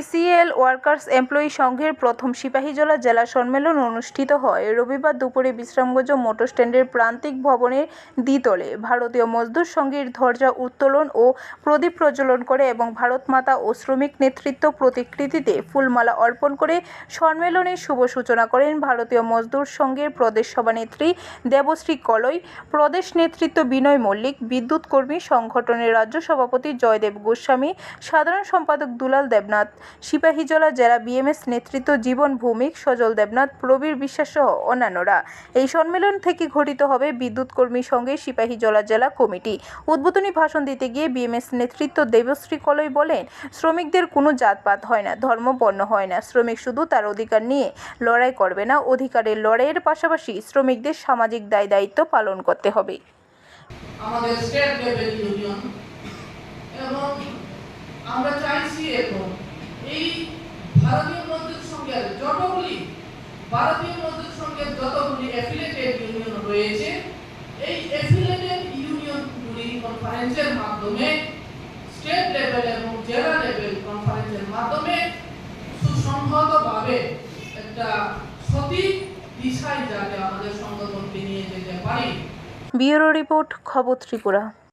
ECL workers employee সংঘের প্রথম সিপাহীজলা জেলা সম্মেলন অনুষ্ঠিত হয়। রবিবার দুপুরে বিশ্রামগঞ্জ মোটর স্ট্যান্ডের প্রান্তিক ভবনের দ্বিতলে ভারতীয় মজদুর সংঘের ধ্বজা উত্তোলন ও প্রদীপ প্রজ্বলন করে এবং ভারত মাতা ও শ্রমিক নেতৃত্ব প্রতিকৃতিতে ফুলমালা অর্পণ করে সম্মেলনের শুভ সূচনা করেন ভারতীয় মজদুর সংঘের প্রদেশ সভানেত্রী দেবশ্রী কলই, প্রদেশ নেতৃত্ব বিনয় মল্লিক, বিদ্যুৎ কর্মী সংগঠনের রাজ্য সভাপতি জয়দেব গোস্বামী, সাধারণ সম্পাদক দুলাল দেবনাথ সিপাহীজলা জেলা বিএমএস নেতৃত্ব জীবন ভৌমিক সজল দেবনাথ, প্রবীর বিশ্বাস সহ অন্যান্যরা। এই সম্মেলন থেকে ঘটিত হবে বিদ্যুৎ কর্মী সঙ্গে সিপাহীজলা জেলা কমিটি। উদ্বোধনী ভাষণ দিতে গিয়ে বিএমএস নেতৃত্ব দেবশ্রী কলই বলেন, শ্রমিকদের কোনো জাতপাত হয় না, ধর্ম বর্ণ হয় না। শ্রমিক শুধু তার অধিকার নিয়ে লড়াই করবে না, অধিকারের লড়াইয়ের পাশাপাশি শ্রমিকদের সামাজিক দায় দায়িত্ব পালন করতে হবে। আমাদের স্টেট লেভেল ইউনিয়ন এবং আমরা চাইছি এখন এই ভারতীয় মজদুর সংঘের যতগুলি ভারতীয় মজদুর সংঘের যতগুলি অ্যাফিলিয়েটেড ইউনিয়ন রয়েছে, এই অ্যাফিলিয়েটেড ইউনিয়নগুলি কনফারেন্সের মাধ্যমে স্টেট লেভেল এবং জেলা লেভেল কনফারেন্সের মাধ্যমে সুসংহতভাবে একটা সঠিক দিশায় যাতে আমাদের সংগঠনকে নিয়ে যেতে পারি। ব্যুরো রিপোর্ট, খবর ত্রিপুরা।